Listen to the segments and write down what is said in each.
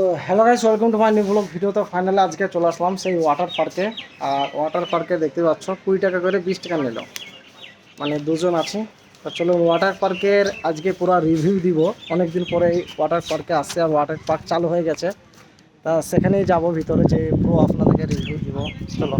তো hello guys welcome to my new blog video তো finally আজকে চলে আসলাম সেই ওয়াটার পার্কে আর ওয়াটার পার্কে দেখতে পাচ্ছ, কুড়ি টাকা করে বিশ টাকা নিল। মানে দুজন আছে। তো চলো ওয়াটার পার্কের আজকে পুরো রিভিউ দিব। অনেকদিন পরে এই ওয়াটার পার্কে আসছে আর ওয়াটার পার্ক চালু হয়ে গেছে। তা সেখানেই যাব, ভিতরে যে পুরো আপনাদেরকে রিভিউ দিব। চলো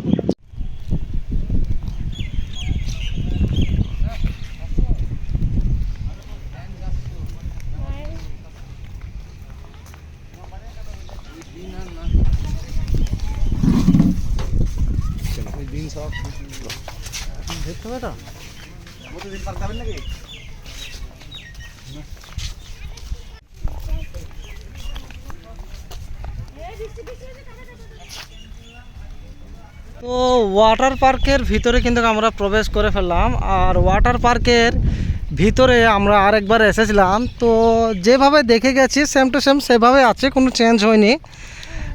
তো ওয়াটার পার্কের ভিতরে কিন্তু আমরা প্রবেশ করে ফেললাম, আর ওয়াটার পার্কের ভিতরে আমরা আরেকবার এসেছিলাম। তো যেভাবে দেখে গেছি সেম টু সেম সেভাবে আছে, কোনো চেঞ্জ হয়নি।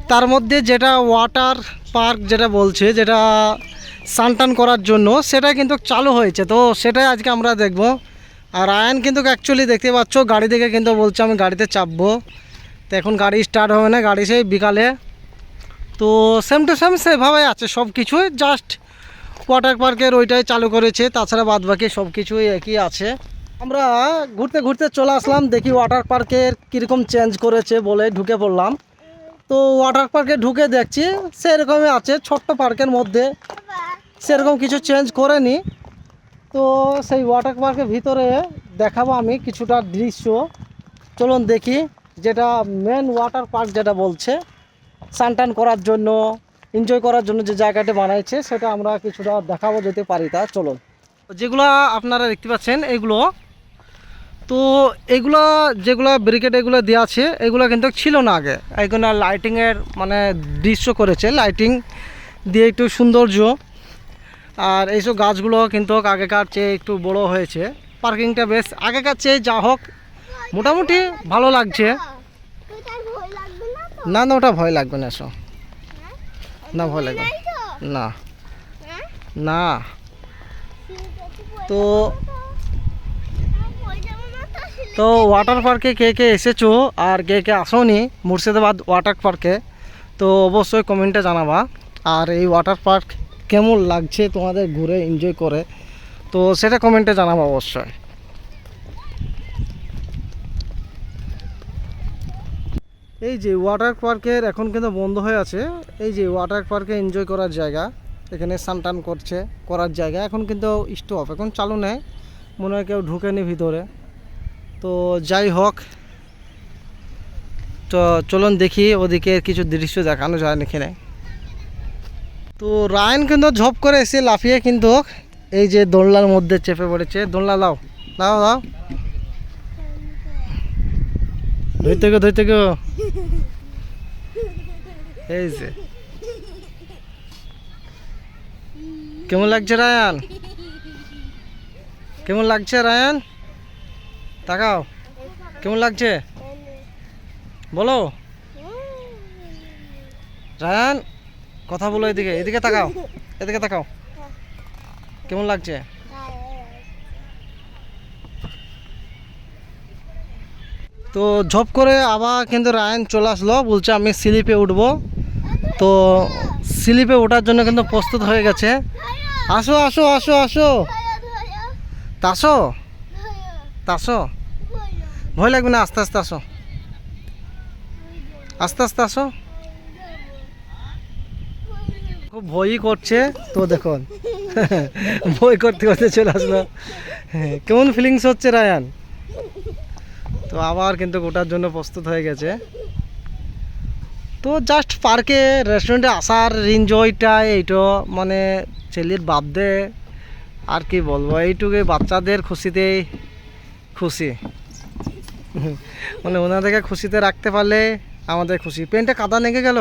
তার মধ্যে যেটা ওয়াটার পার্ক যেটা বলছে, যেটা সানটান করার জন্য সেটা কিন্তু চালু হয়েছে। তো সেটাই আজকে আমরা দেখব। আর আয়ন কিন্তু অ্যাকচুয়ালি দেখতে পাচ্ছ, গাড়ি থেকে কিন্তু বলছে আমি গাড়িতে চাপবো। তো এখন গাড়ি স্টার্ট হবে না, গাড়ি সেই বিকালে। তো সেম টু সেম সেভাবে আছে সব কিছুই জাস্ট ওয়াটার পার্কের ওইটাই চালু করেছে, তাছাড়া বাদ বাকি সব কিছুই একই আছে। আমরা ঘুরতে ঘুরতে চলে আসলাম, দেখি ওয়াটার পার্কের কীরকম চেঞ্জ করেছে বলে ঢুকে পড়লাম। তো ওয়াটার পার্কে ঢুকে দেখছি, সেরকমই আছে, ছোট্ট পার্কের মধ্যে। সেরকম কিছু চেঞ্জ করেনি। তো সেই ওয়াটার পার্কের ভিতরে দেখাবো আমি কিছুটা দৃশ্য। চলুন দেখি যেটা মেন ওয়াটার পার্ক যেটা বলছে। সানটান করার জন্য এনজয় করার জন্য যে জায়গাটা বানাইছে, সেটা আমরা কিছুটা দেখাবো যেতে পারি তা। চলুন। যেগুলো আপনারা দেখতে পাচ্ছেন, এগুলো, তো এগুলো যেগুলো ব্রিকেট এগুলো দেওয়া আছে, এগুলো কিন্তু ছিল না আগে। এগুলো লাইটিংয়ের মানে দৃশ্য করেছে। লাইটিং দিয়ে একটু সৌন্দর্য আর এইসব গাছগুলো কিন্তু আগেকার চেয়ে একটু বড় হয়েছে। পার্কিংটা বেশ আগেকার চেয়ে যা হোক, মোটামুটি ভালো লাগছে। না না, ওটা ভয় লাগবে না এসো না, ভয় লাগবে না। না। তো তো ওয়াটার পার্কে কে কে এসেছ আর কে কে আসোনি, মুর্শিদাবাদ ওয়াটার পার্কে তো অবশ্যই কমেন্টে জানাবা। আর এই ওয়াটার পার্ক কেমন লাগছে তোমাদের ঘুরে এনজয় করে, তো সেটা কমেন্টে জানাব অবশ্যই। এই যে ওয়াটার পার্কের এখন কিন্তু বন্ধ হয়ে আছে, এই যে ওয়াটার পার্কে এনজয় করার জায়গা, এখানে সানটান করছে, করার জায়গা, এখন কিন্তু স্টপ এখন চালু নেই, মনে হয় কেউ ঢুকেনি ভিতরে। তো যাই হোক, তো চলুন দেখি, ওদিকে কিছু দৃশ্য দেখানো যায় এখানে। তো রায়ন কিন্তু ঝপ করে এসে লাফিয়ে কিন্তু এই যে দোলনার মধ্যে চেপে পড়েছে। দোলনা, দাও দাও দাও। ধরতে গো ধরতে গো। এই যে। কেমন লাগছে রায়ান? কেমন লাগছে রায়ান? তাকাও। কেমন লাগছে? বলো। রায়ান? কথা বলো এদিকে এদিকে তাকাও এদিকে তাকাও। কেমন লাগছে? তো ঝপ করে আবার কিন্তু রায়ান চলে আসলো, বলছে আমি স্লিপে উঠবো। তো স্লিপে ওঠার জন্য কিন্তু প্রস্তুত হয়ে গেছে। আসো আসো আসো আসো। তাসো? তাসো? ভয় লাগবে না, আস্তে আস্তে আসো। আস্তে আস্তে আসো। খুব ভয়ই করছে। তো দেখুন ভয় করতে করতে চলে আসলো। হ্যাঁ, কেমন ফিলিংস হচ্ছে রায়ান? তো আবার কিন্তু ওটার জন্য প্রস্তুত হয়ে গেছে। তো জাস্ট পার্কে রেস্টুরেন্টে আসার এনজয়টা এইটো মানে ছেলের বার্থডে আর কি বলব এইটুকু বাচ্চাদের খুশিতেই খুশি। মানে ওনাদেরকে খুশিতে রাখতে পারলে আমাদের খুশি। পেনটা কাদা নেগে গেল?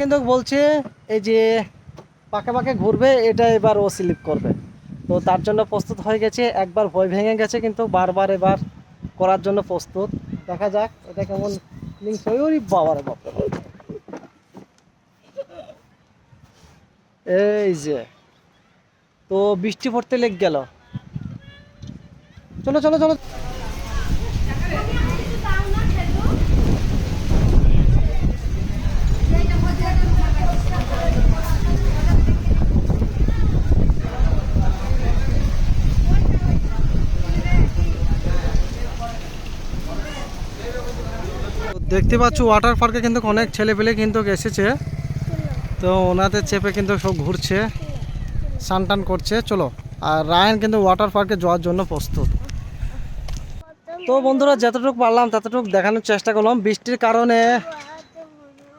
কিন্তু বলছে, এই যে পাকে পাকে ঘুরবে, এটা এবার ও স্লিপ করবে। তো তার জন্য প্রস্তুত হয়ে গেছে, একবার ভয় ভেঙে গেছে কিন্তু বারবার এবার করার জন্য প্রস্তুত। দেখা যাক, এটা কেমন লিঙ্ক হয়ে ওরি বাবারে বাপ। এই যে, তো বৃষ্টি পড়তে লেগ গেল। চলো চলো চলো। দেখতে পাচ্ছ ওয়াটার পার্কে কিন্তু অনেক ছেলে পেলে কিন্তু এসেছে। তো ওনাদের চেপে কিন্তু সব ঘুরছে, স্নান টান করছে। চলো, আর রায়ন কিন্তু ওয়াটার পার্কে যাওয়ার জন্য প্রস্তুত। তো বন্ধুরা, যতটুকু পারলাম, ততটুকু দেখানোর চেষ্টা করলাম। বৃষ্টির কারণে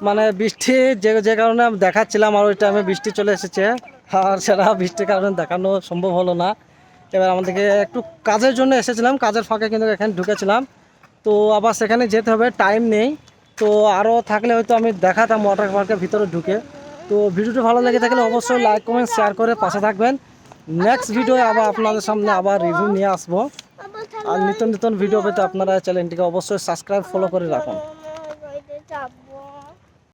মানে বৃষ্টি যে যে কারণে দেখাচ্ছিলাম, আর ওই টাইমে বৃষ্টি চলে এসেছে। আর সেটা বৃষ্টির কারণে দেখানো সম্ভব হলো না। এবার আমাদেরকে একটু কাজের জন্য এসেছিলাম। কাজের ফাঁকে কিন্তু এখানে ঢুকেছিলাম। তো আবার সেখানে যেতে হবে টাইম নেই। তো আরও থাকলে হয়তো আমি দেখাতাম ওয়াটার পার্কের ভিতরে ঢুকে। তো ভিডিওটি ভালো লেগে থাকলে অবশ্যই লাইক কমেন্ট শেয়ার করে পাশে থাকবেন। নেক্সট ভিডিও আবার আপনাদের সামনে আবার রিভিউ নিয়ে আসব। আর নিত্য নতুন ভিডিও পেতে আপনারা চ্যানেলটিকে অবশ্যই সাবস্ক্রাইব ফলো করে রাখুন।